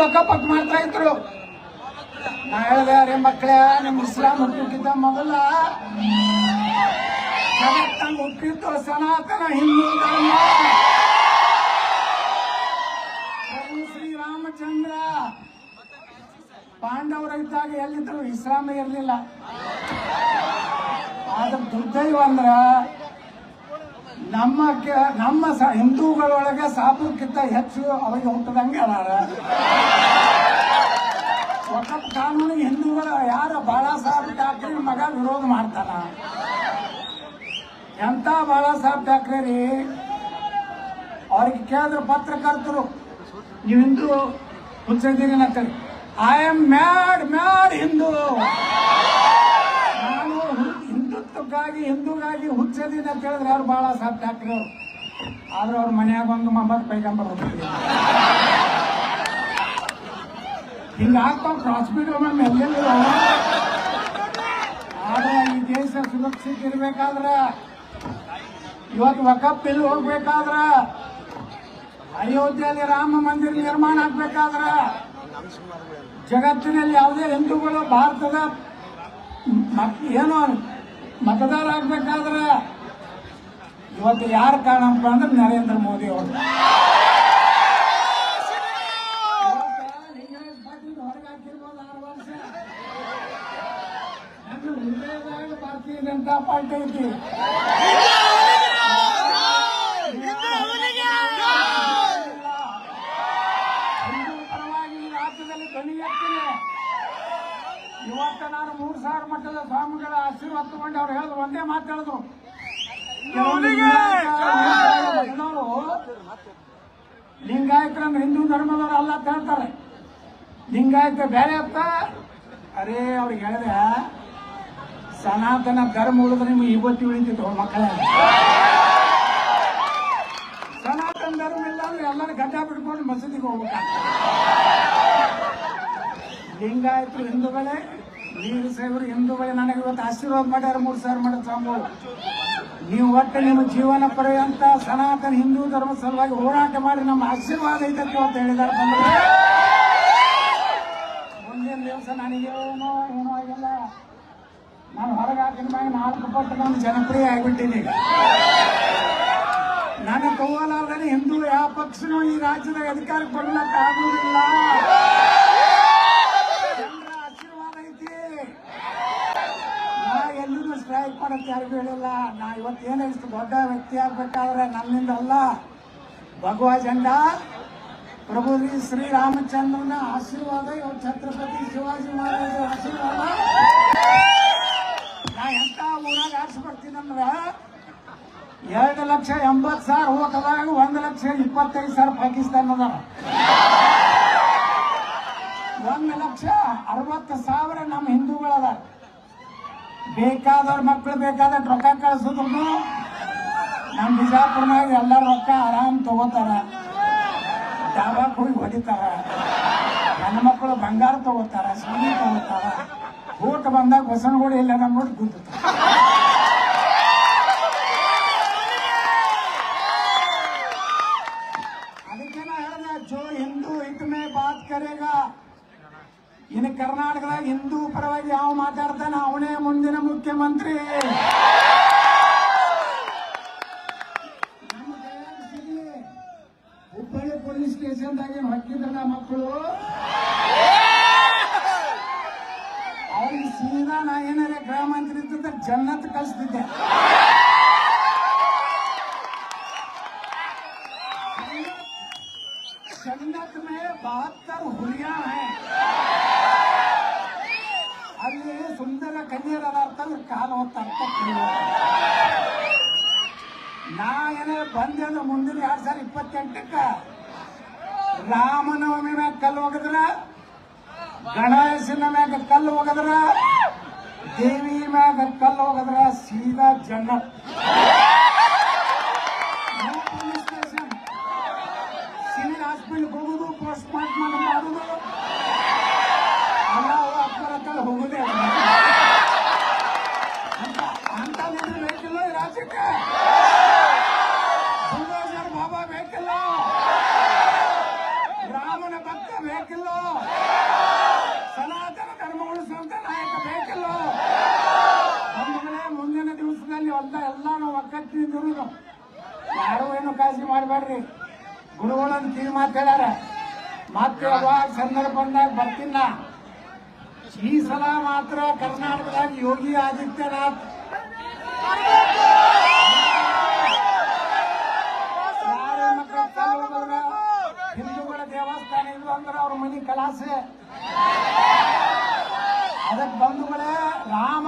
ಪಕ್ಕ ಮಾಡ್ತಾ ಇದ್ರು. ನಾ ಹೇಳ್ದೆ, ಅರೆ ಮಕ್ಕಳೇ ನಿಮ್ ಇಸ್ಲಾಂ ಹುಟ್ಟಿದ್ದ ಮೊದಲ. ಹುಟ್ಟಿತ್ತು ಸನಾತನ ಹಿಂದೂ ಧರ್ಮ. ಶ್ರೀ ಶ್ರೀರಾಮಚಂದ್ರ ಪಾಂಡವರ ಇದ್ದಾಗ ಎಲ್ಲಿದ್ರು? ಇಸ್ಲಾಮೇ ಇರಲಿಲ್ಲ. ಆದ್ರೆ ದುರ್ದೈವ ಅಂದ್ರ ನಮ್ಮ ನಮ್ಮ ಹಿಂದೂಗಳೊಳಗೆ ಸಾಪಕ್ಕಿಂತ ಹೆಚ್ಚು ಅವಾಗ ಹುಟ್ಟದಂಗೆ ಅದಾರ. ಒಟ್ಟ ಕಾನೂನು ಹಿಂದೂಗಳ ಯಾರ ಬಾಳಾ ಸಾಹೇಬ್ ಠಾಕ್ರೆ ಮಗ ವಿರೋಧ ಮಾಡ್ತಾನ ಎಂತ ಬಾಳಾ ಸಾಹೇಬ್ ಠಾಕ್ರೆ ರೀ? ಅವ್ರಿಗೆ ಕೇಳಿದ್ರು ಪತ್ರಕರ್ತರು, ನೀವು ಹಿಂದೂ ಹುಚ್ಚಿದ್ದೀರಿ ಅಂತೇಳಿ I am mad mad Hindu ಹಿಂದುತ್ವಕ್ಕಾಗಿ ಹಿಂದೂಗಾಗಿ ಹುಚ್ಚದೀನಿ ಕೇಳಿದ್ರೆ ಯಾರು ಭಾಳ ಸಾಧ್ಯ ಅವರು? ಆದ್ರೆ ಅವ್ರ ಮನ್ಯಾಗ ಒಂದು ಮೊಹಮ್ಮದ್ ಪೈಗಂಬರ್ ಹೋಗ್ತಿದ್ರು ಹಿಂಗ ಹಾಕೊಂಡು ಹಾಸ್ಪಿಟಲ್ ಮೇಲೆ ಎಲ್ಲೆಲ್ಲೋ ಆದ್ರೆ ಈ ದೇಶ ಸುರಕ್ಷಿತ ಇರ್ಬೇಕಾದ್ರ, ಇವತ್ತು ವಕಪ್ ಬಿಲ್ ಹೋಗ್ಬೇಕಾದ್ರ, ಅಯೋಧ್ಯೆಯಲ್ಲಿ ರಾಮ ಮಂದಿರ ನಿರ್ಮಾಣ ಆಗ್ಬೇಕಾದ್ರ, ಜಗತ್ತಿನಲ್ಲಿ ಯಾವುದೇ ಹಿಂದೂಗಳು, ಭಾರತದ ಏನೋ ಮತದಾರ ಆಗ್ಬೇಕಾದ್ರೆ ಇವತ್ತು ಯಾರು ಕಾರಣಪ್ಪ ಅಂದ್ರೆ ನರೇಂದ್ರ ಮೋದಿ ಅವರು. ಭಾರತೀಯ ಜನತಾ ಪಾರ್ಟಿ ಐತಿ. ಪರವಾಗಿ ರಾಜ್ಯದಲ್ಲಿ ಧ್ವನಿ ಇವತ್ತ ನಾನು ಸಾವಿರ ಮಟ್ಟದ ಸ್ವಾಮಿಗಳ ಆಶೀರ್ವಾದ ತಗೊಂಡು ಅವ್ರು ಹೇಳಿದ್ರು ಒಂದೇ ಮಾತು ಹೇಳಿದ್ರು. ಲಿಂಗಾಯತರನ್ನು ಹಿಂದೂ ಧರ್ಮದವರು ಅಲ್ಲ ಅಂತ ಹೇಳ್ತಾರೆ. ಲಿಂಗಾಯತ ಬೇರೆ ಅಂತ? ಅರೇ ಅವ್ರಿಗೆ ಹೇಳಿದೆ ಸನಾತನ ಧರ್ಮ ಉಳಿದ್ರೆ ನಿಮ್ಗೆ ಇವತ್ತು ಉಳಿತಿತ್ತು ಮಕ್ಕಳ. ಸನಾತನ ಧರ್ಮ ಇಲ್ಲ ಅಂದ್ರೆ ಎಲ್ಲರೂ ಗಡ್ಡ ಬಿಟ್ಕೊಂಡು ಮಸೀದಿಗೆ ಹೋಗ್ಬೇಕು ಲಿಂಗಾಯತರು ಹಿಂದೂಗಳೇ ವೀರ ಹಿಂದೂ ಬಳಿ ನನಗೆ ಇವತ್ತು ಆಶೀರ್ವಾದ ಮಾಡ್ಯಾರ ಮೂರು ಸಾವಿರ ಮಾಡಿದ ಸ್ವಾಮಿಗಳು ನೀವು ಒಟ್ಟು ನಿಮ್ಮ ಜೀವನ ಪರ್ಯಂತ ಸನಾತನ ಹಿಂದೂ ಧರ್ಮ ಸಲುವಾಗಿ ಹೋರಾಟ ಮಾಡಿ, ನಮ್ಮ ಆಶೀರ್ವಾದ ಐತಕ್ಕೆ ಅಂತ ಹೇಳಿದಾರೆ ಬಂದ್ರೆ ಮುಂದಿನ ದಿವಸ ನನಗೇನೋ ಏನೋ ಆಗಿಲ್ಲ. ನಾನು ಹೊರಗೆ ಹಾಕಿದ ಮ್ಯಾಗ ನಾಲ್ಕು ಪಟ್ಟು ನಾನು ಜನಪ್ರಿಯ ಆಗಿಬಿಟ್ಟಿನಿ. ನನ್ನ ತಗೋಲಾರ್ದೇ ಹಿಂದೂ ಯಾವ ಪಕ್ಷನೂ ಈ ರಾಜ್ಯದಾಗ ಅಧಿಕಾರಕ್ಕೆ ಬರ್ಲಿಕ್ಕೆ ಆಗುವುದಿಲ್ಲ ಜನರ ಆಶೀರ್ವಾದ ಐತಿ ನಾ ಎಲ್ಲಿನೂ ಸ್ಟ್ರೈಕ್ ಮಾಡೋಕ್ಕೆ ಯಾರಿಗೂ ಹೇಳಿಲ್ಲ. ನಾ ಇವತ್ತೇನು ಇಷ್ಟು ದೊಡ್ಡ ವ್ಯಕ್ತಿ ಆಗ್ಬೇಕಾದ್ರೆ ನನ್ನಿಂದ ಅಲ್ಲ. ಭಗವ ಜಂಡ, ಪ್ರಭು ಶ್ರೀ ಶ್ರೀರಾಮಚಂದ್ರನ ಆಶೀರ್ವಾದ ಇವತ್ತು ಛತ್ರಪತಿ ಶಿವಾಜಿ ಮಹಾರಾಜರ ಆಶೀರ್ವಾದ. ನಾ ಎಂತ ಊರಾಗ ಆರಿಸಿ ಬರ್ತೀನಂದ್ರ ಎರಡು ಲಕ್ಷ ಎಂಬತ್ತು ಸಾವಿರ ಹೋಗದಾಗ ಒಂದು ಲಕ್ಷ ಇಪ್ಪತ್ತೈದು ಸಾವಿರ ಪಾಕಿಸ್ತಾನ ಅದಾರ. ಒಂದು ಲಕ್ಷ ಅರವತ್ತು ಸಾವಿರ ನಮ್ಮ ಹಿಂದೂಗಳದ ಬೇಕಾದವ್ರ ಮಕ್ಕಳು ಬೇಕಾದ ರೊಕ್ಕ ಕಳಿಸಿದ್ರು ನಮ್ಮ ಬಿಜಾಪುರ್ನಾಗ ಎಲ್ಲ ರೊಕ್ಕ ಆರಾಮ್ ತಗೋತಾರ. ಡಾಬಾಕ್ ಹೋಗಿ ಹೊಡಿತಾರ. ನನ್ನ ಮಕ್ಕಳು ಬಂಗಾರ ತಗೋತಾರ ಸೀರೆ ತಗೋತಾರ. ಊಟ ಬಂದಾಗ ಬಸವನಗುಡಿ ಇಲ್ಲ ನಮ್ಮ ನೋಡಿ ಕುಂತ ಅದಕ್ಕೆ ನಾ ಹೇಳ್ದೆ ಜೋ ಹಿಂದೂ ಹಿತ್ ಮೇ ಬಾತ್ ಕರೇಗ. ಇನ್ನು ಕರ್ನಾಟಕದಾಗ ಹಿಂದೂ ಪರವಾಗಿ ಯಾವ ಮಾತಾಡ್ತಾನೆ? ಅವನೇ ಮುಂದಿನ ಮುಖ್ಯಮಂತ್ರಿ. ಹುಬ್ಬಳ್ಳಿ ಪೊಲೀಸ್ ಸ್ಟೇಷನ್ದಾಗೆ ಏನು ಹೊಕ್ಕಿದ್ರಲ್ಲ ಮಕ್ಕಳು? ಅವ್ರಿಗೆ ಸೀದಾ ನಾ ಏನಾರ ಗೃಹ ಮಂತ್ರಿ ಇದ್ದ ಜನ್ನತ್ ಕಳಿಸ್ತಿದ್ದೆ. ಸುಂದರ ಕನ್ಯರ ಕಾಲು ಕಾಲ ಹೊತ್ತ ಅರ್ಥ ತಿಳಿಲ್ಲ. ನಾ ಏನೇ ಬಂದೆ ಅಂದ್ರೆ ಮುಂದಿನ ಎರಡ್ ಸಾವಿರದ ಇಪ್ಪತ್ತೆಂಟಕ್ಕ ರಾಮನವಮಿ ಮ್ಯಾಗ ಕಲ್ಲು ಹೋಗದ್ರ ಗಣೇಶನ ಮ್ಯಾಗ ಕಲ್ಲು ಹೋಗದ್ರ ದೇವಿ ಮ್ಯಾಗ ಕಲ್ಲು ಹೋಗದ್ರ ಸೀದಾ ಜನ್ನತ್ ನೋ ಪೊಲೀಸ್ ಸ್ಟೇಷನ್ ಸಿವಿಲ್ ಹಾಸ್ಪಿಟಲ್ ಹೋಗುದು ಪೋಸ್ಟ್ ಮಾರ್ಟಮ್ ಮಾಡುದು ಎಲ್ಲ ಅಪ್ಪರ ಹತ್ರ ಹೋಗುದೇ ಅಂತ ಅಂತ ನಿದ್ರೆ ಬೇಕಿಲ್ಲ ಈ ರಾಜ್ಯಕ್ಕೆ ಬುಲ್ಡೋಜರ್ ಬಾಬಾ ಬೇಕಿಲ್ಲ ರಾಮನ ಭಕ್ತ ಬೇಕಿಲ್ಲ ಬೇಕಿಲ್ಲೋ ಸನಾತನ ಧರ್ಮ ಉಳಿಸುವಂತ ನಾಯಕ ಬೇಕಿಲ್ಲೋ ಬಂಧುಗಳೇ ಮುಂದಿನ ದಿವಸದಲ್ಲಿ ಎಲ್ಲ ಎಲ್ಲ ನಾವು ಒಕ್ಕಟ್ಟಿದ್ರು ಯಾರು ಏನು ಕಾಳಜಿ ಮಾಡಬೇಡ್ರಿ ಗುರುಗಳನ್ನ ತೀರ್ ಮಾತಾಡ್ಯಾರ ಮತ್ತೆ ಯಾವಾಗ ಸಂದರ್ಭ ಬಂದಾಗ ಬರ್ತಿಲ್ಲ. ಈ ಸಲ ಮಾತ್ರ ಕರ್ನಾಟಕದಾಗ ಯೋಗಿ ಆದಿತ್ಯನಾಥ್. ಹಿಂದೂಗಳ ದೇವಸ್ಥಾನ ಇದು ಅಂದ್ರೆ ಅವ್ರ ಮನೆ ಕಲಾಸೆ. ಅದಕ್ಕೆ ಬಂಧುಗಳೇ ರಾಮ,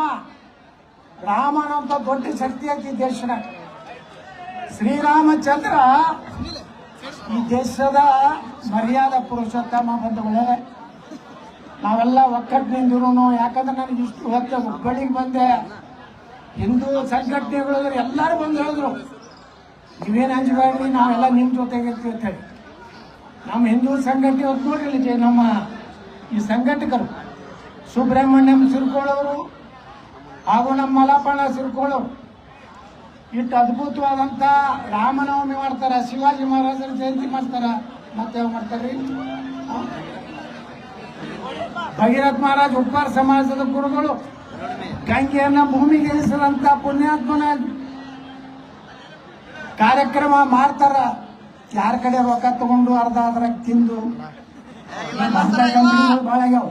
ರಾಮನಂತ ದೊಡ್ಡ ಶಕ್ತಿ ಐತಿ ದೇಶನಾಗ ಶ್ರೀರಾಮಚಂದ್ರ ಈ ದೇಶದ ಮರ್ಯಾದ ಪುರುಷೋತ್ತಮ ಬಂಧುಗಳೇ ನಾವೆಲ್ಲ ಒಕ್ಕಟ್ಟಿನಿಂದಿರು ಯಾಕಂದ್ರೆ ನನಗೆ ಇಷ್ಟು ಹೊತ್ತು ಹುಬ್ಬಳ್ಳಿಗೆ ಬಂದೆ. ಹಿಂದೂ ಸಂಘಟನೆಗಳು ಎಲ್ಲರೂ ಬಂದು ಹೇಳಿದ್ರು, ನೀವೇನು ಹಂಚಬೇಡ್ರಿ ನಾವೆಲ್ಲ ನಿಮ್ಮ ಜೊತೆಗೆ ಇರ್ತೀವಿ ಅಂತ ಹೇಳಿ. ನಮ್ಮ ಹಿಂದೂ ಸಂಘಟನೆ ಹೊತ್ತು ನೋಡಿರಲಿ ನಮ್ಮ ಈ ಸಂಘಟಕರು. ಸುಬ್ರಹ್ಮಣ್ಯಂ ಸಿರ್ಕೊಳ್ಳೋರು ಹಾಗೂ ನಮ್ಮ ಮಲಪಣ ಸಿರ್ಕೊಳ್ಳೋರು ಇಟ್ಟು ಅದ್ಭುತವಾದಂಥ ರಾಮನವಮಿ ಮಾಡ್ತಾರ, ಶಿವಾಜಿ ಮಹಾರಾಜರ ಜಯಂತಿ ಮಾಡ್ತಾರ, ಮತ್ತೆ ಆ? ಭಗೀರಥ್ ಮಹಾರಾಜ್ ಉಪ್ಪಾರ ಸಮಾಜದ ಗುರುಗಳು ಗಂಗೆಯನ್ನ ಭೂಮಿಗೆ ಇಳಿಸಿದಂತ ಪುಣ್ಯಾತ್ಮನ ಕಾರ್ಯಕ್ರಮ ಮಾಡ್ತಾರ. ಯಾರ ಕಡೆ ರೊಕ್ಕ ತಗೊಂಡು ಅರ್ಧ ಅದ್ರಾಗ ತಿಂದು ಭಾಳ ಆಗ್ಯಾವ.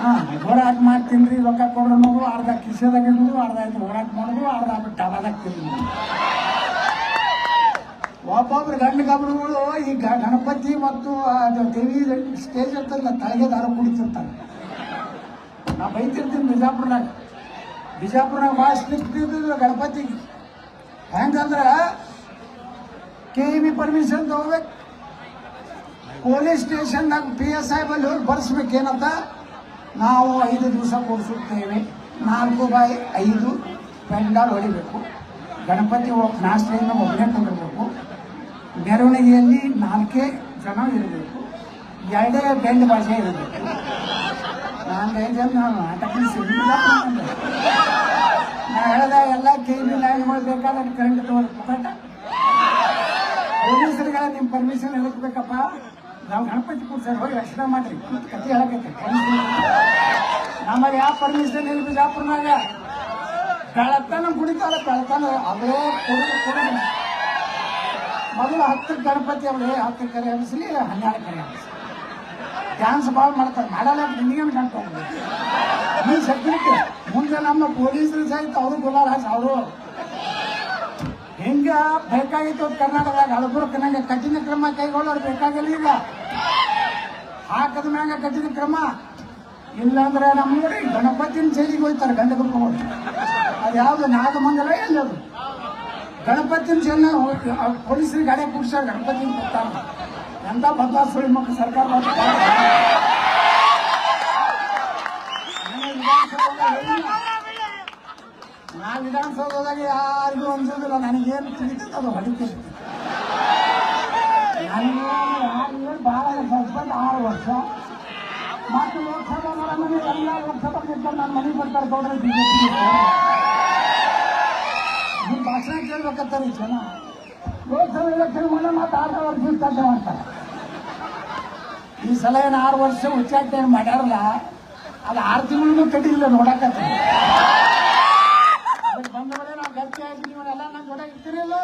ಹಾ ಹೋರಾಟ ಮಾಡಿ ತಿನ್ರಿ ರೊಕ್ಕ ಕೊಡ್ರು ಅನ್ನೋದು ಅರ್ಧ ಕಿಸೆದಾಗ ಇಡುದು ಅರ್ಧ ಆಯ್ತು, ಹೋರಾಟ ಮಾಡೋದು ಅರ್ಧ ಬಿಟ್ಟು ಡಬಾದಾಗ ತಿನ್ನೋದು ಒಬ್ಬೊಬ್ರು ಗಂಡು ಗಬ್ರುಗಳು ಈ ಗಣಪತಿ ಮತ್ತು ಅದು ದೇವಿ ಸ್ಟೇಜ್ ಅಂತಲ್ಲ ತಲೆಗೆ ದಾರ ಕುಡಿತಿರ್ತಾರೆ. ನಾ ಬೈತಿರ್ತೀನಿ ಬಿಜಾಪುರ್ನಾಗ. ಬಿಜಾಪುರ್ನಾಗ ಭಾಳ ಸ್ಟ್ರಿಕ್ಟ್ ಇದ್ದಿದ್ರು ಗಣಪತಿಗೆ ಹೆಂಗಂದ್ರೆ ಕೆ ಇ ಬಿ ಪರ್ಮಿಷನ್ ತಗೋಬೇಕು. ಪೊಲೀಸ್ ಸ್ಟೇಷನ್ದಾಗ ಪಿ ಎಸ್ ಐ ಬಲ್ಲಿ ಹೋಗಿ ಬರ್ಸ್ಬೇಕೇನಂತ ನಾವು ಐದು ದಿವಸ ಕೂರಿಸುತ್ತೇವೆ. ನಾಲ್ಕು ಬೈ ಐದು ಪೆಂಡಾಲ್ ಹೊಡಿಬೇಕು. ಗಣಪತಿ ನಾಷ್ಟೆಯಿಂದ ಒಬ್ಬನೇ ಕೊಡಬೇಕು ಮೆರವಣಿಗೆಯಲ್ಲಿ ನಾಲ್ಕೇ ಜನ ಇರಬೇಕು. ಎರಡೇ ಬೆಂಡ್ ಭಾಷೆ ಇರಬೇಕು. ನಾನು ಜನ ನಾಟಕ ಸಿಗಲಿಲ್ಲ ನಾ ಹೇಳ್ದ, ಎಲ್ಲ ಕೆ ಬಿ ಲೈನ್ಗಳು ಕರೆಂಟ್ ತಗೋಬೇಕು ಪುಕ್ಕಟ ಪೊಲೀಸರಿಗೆ ನಿಮ್ಮ ಪರ್ಮಿಷನ್ ಎದಕ್ಕೆ ಬೇಕಪ್ಪ ನಾವು ಗಣಪತಿ ಕೂರ್ಸರ್ ಹೋಗಿ ರಕ್ಷಣೆ ಮಾಡ್ರಿ. ಕಥೆ ಕತೆ ಹೇಳಕೈತೆ ನಮಗೆ ಯಾವ ಪರ್ಮಿಷನ್ ಇಲ್ಲ ಬಿಜಾಪುರ್ನಾಗ? ಬೆಳತನ ಕುಡಿತಾರ ಬೆಳತನ ಅವೇ ಕುಡಿದು ಕೊಡುಗೆ. ಮೊದಲು ಹತ್ತು ಗಣಪತಿ ಅವಳೇ ಹತ್ತು ಕರೆ ಹರಿಸಲಿ ಹನ್ನೆರಡು ಕರೆ ಹರಿಸಲಿ ಡ್ಯಾನ್ಸ್ ಭಾಳ ಮಾಡ್ತಾರೆ. ಮಾಡಲ್ಲ ನಿನಗೇನು ಕಂಡು ನೀ ಸೆಕ್ಯೂರಿಟಿ ಮುಂದೆ ನಮ್ಮ ಪೊಲೀಸರು ಸಹಿತ ಅವರು ಗುಲಾಲ್ ಹಾಸ್ ಅವರು. ಹೆಂಗ ಬೇಕಾಗಿತ್ತು ಕರ್ನಾಟಕದಾಗ ಹಳಬುರ್ಕನಾಗ ಕಠಿಣ ಕ್ರಮ ಕೈಗೊಳ್ಳೋರು ಬೇಕಾಗಿಲ್ಲ ಈಗ. ಹಾಕದ ಮ್ಯಾಗ ಕಠಿಣ ಕ್ರಮ? ಇಲ್ಲಾಂದ್ರೆ ನಮ್ಮ ನೋಡಿ ಗಣಪತಿನ ಜೈಲಿಗೆ ಹೋಗ್ತಾರೆ ಗಂಡ ಕರ್ಕೊಂಡು. ಅದು ಯಾವ್ದು ಅದು? ಎಲ್ಲದು ಗಣಪತಿನ ಜೈಲ ಪೊಲೀಸರಿಗೆ ಗಾಡಿ ಕೂಡ್ಸಾರ ಗಣಪತಿನ ಕೊಡ್ತಾರ ಎಂತ ಸುಳಿ ಮಕ್ಕಳು ಸರ್ಕಾರ. ನಾ ವಿಧಾನಸೌಧದಾಗ ಯಾರಿಗೂ ಅನ್ಸೋದಿಲ್ಲ. ನನಗೇನು ತಿಳಿತದ ಅದು ಹೊಡಿತೀನಿ. ಯಾರಿಗೂ ಭಾಳ ಹಸ್ಬೆಂಡ್ ಆರು ವರ್ಷ. ಮತ್ತು ಲೋಕಸಭಾ ಮನೆ ಎಲ್ಲ ಲೋಕಸಭಾ ಗೆದ್ದ ನಾನು ಮನೆಗೆ ಬರ್ತಾರೆ ಗೌಡ್ರೆ ನಿಮ್ಮ ಭಾಷಣ ಜನ. ಲೋಕಸಭಾ ಎಲೆಕ್ಷನ್ ಮುಂದೆ ಮತ್ತು ಆರು ವರ್ಷ ಉಚ್ಚಾಟನೆ ಮಾಡ್ತಾರೆ. ಈ ಸಲ ಏನು ಆರು ವರ್ಷ ಉಚ್ಚಾಟನೆ ಮಾಡ್ಯಾರಲ್ಲ ಅದು ಆರು ತಿಂಗಳು ಕಟ್ಟಿಲ್ಲ ನೋಡಕತ್ತೀವಿ ಬಂದ ಬಂದವರೇ ನಾವು ಗಟ್ಟಿ ಎಲ್ಲ ನೀವೆಲ್ಲ ನನ್ನ ಜೊತೆ ಇರ್ತೀರಿಲ್ಲ?